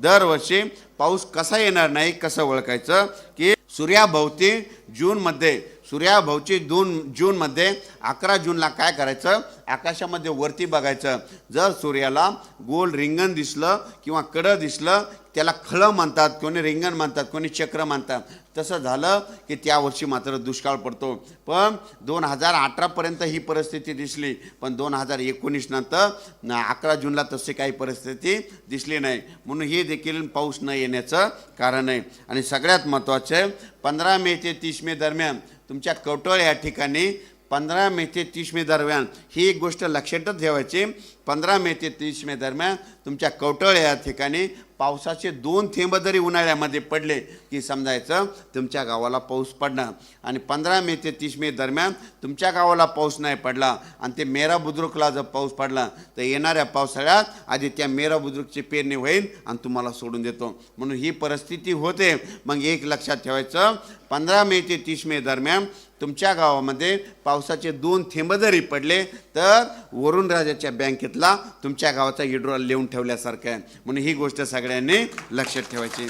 दरवर्षी पाऊस कसा येणार नाही कसं ओळखायचं की सूर्याभोवती जूनमध्ये सूर्याभोवती जून जूनमध्ये अकरा जूनला काय करायचं? आकाशामध्ये वरती बघायचं. जर सूर्याला गोल रिंगण दिसलं किंवा कडं दिसलं त्याला खळं म्हणतात कोणी रिंगण म्हणतात कोणी चक्र म्हणतात. तसं झालं की त्या वर्षी मात्र दुष्काळ पडतो. पण दोन हजार अठरापर्यंत ही परिस्थिती दिसली. पण दोन हजार एकोणीस नंतर अकरा जूनला तशी काही परिस्थिती दिसली नाही. म्हणून हे देखील पाऊस न येण्याचं कारण आहे. आणि सगळ्यात महत्त्वाचं पंधरा मे ते तीस मे दरम्यान तुमच्या कवटळ या ठिकाणी पंधरा मे ते तीस मे दरम्यान ही एक गोष्ट लक्षातच ठेवायची. पंधरा मे ते तीस मे दरम्यान तुमच्या कवटळ या ठिकाणी पावसाचे दोन थेंब जरी उन्हाळ्यामध्ये पडले की समजायचं तुमच्या गावाला पाऊस पडणं आणि पंधरा मे ते तीस मे दरम्यान तुमच्या गावाला पाऊस नाही पडला आणि ते मेरा बुद्रुकला जर पाऊस पडला तर येणाऱ्या पावसाळ्यात आधी त्या मेरा बुद्रुकची पेरणी होईल आणि तुम्हाला सोडून देतो. म्हणून ही परिस्थिती होते. मग एक लक्षात ठेवायचं पंधरा मे ते तीस मे दरम्यान तुमच्या गावामध्ये पावसाचे दोन थेंब जरी पडले तर वरुणराजाच्या बँकेतला तुमच्या गावाचा हिड्रॉल लिहून ठेवल्यासारखं आहे. म्हणून ही गोष्ट सगळ्या सगळ्यांनी लक्षात ठेवायचे.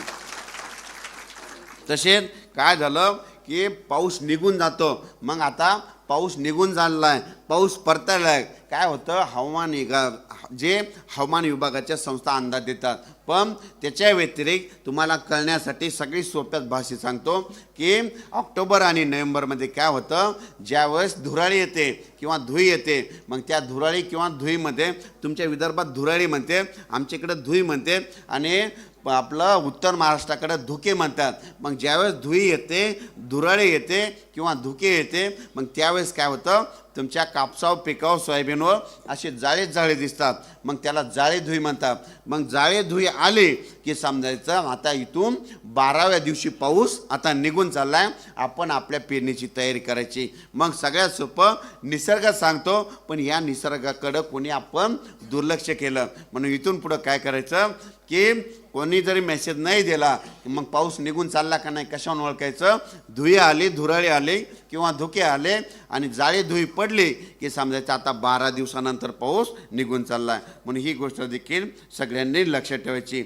तसेच काय झालं की पाऊस निघून जातो. मग आता पाऊस निघून झालेला आहे. पाऊस परतायला आहे काय होतं? हवामान विभाग जे हवामान विभागाच्या संस्था अंदाज देतात. पण त्याच्या व्यतिरिक्त तुम्हाला कळण्यासाठी सगळी सोप्यात भाषेत सांगतो की ऑक्टोबर आणि नोव्हेंबरमध्ये काय होतं? ज्यावेळेस धुराळी येते किंवा धुई येते मग त्या धुराळी किंवा धुईमध्ये तुमच्या विदर्भात धुराळी म्हणते आमच्या इकडं धुई म्हणते आणि आपलं उत्तर महाराष्ट्राकडे धुके म्हणतात. मग ज्यावेळेस धुई येते धुराळे येते किंवा धुके येते मग त्यावेळेस काय होतं? तुमच्या कापसाव पिकाव सोयाबीनवर असे जाळे जाळे दिसतात. मग त्याला जाळे धुई म्हणतात. मग जाळे धुई आले की समजायचं आता इथून बाराव्या दिवशी पाऊस आता निघून चालला आहे आपण आपल्या पेरणीची तयारी करायची. मग सगळ्यात सोपं निसर्ग सांगतो पण या निसर्गाकडं कोणी आपण दुर्लक्ष केलं. म्हणून इथून पुढं काय करायचं? की कोणी जरी मेसेज नाही दिला मग पाऊस निघून चालला का नाही कशावर ओळखायचं? धुई आली धुराळी आली किंवा धुके आले आणि जाळी धुई पडली की समजायचं आता बारा दिवसानंतर पाऊस निघून चालला आहे म्हणून ही गोष्ट देखील सगळ्यांनी लक्षात ठेवायची.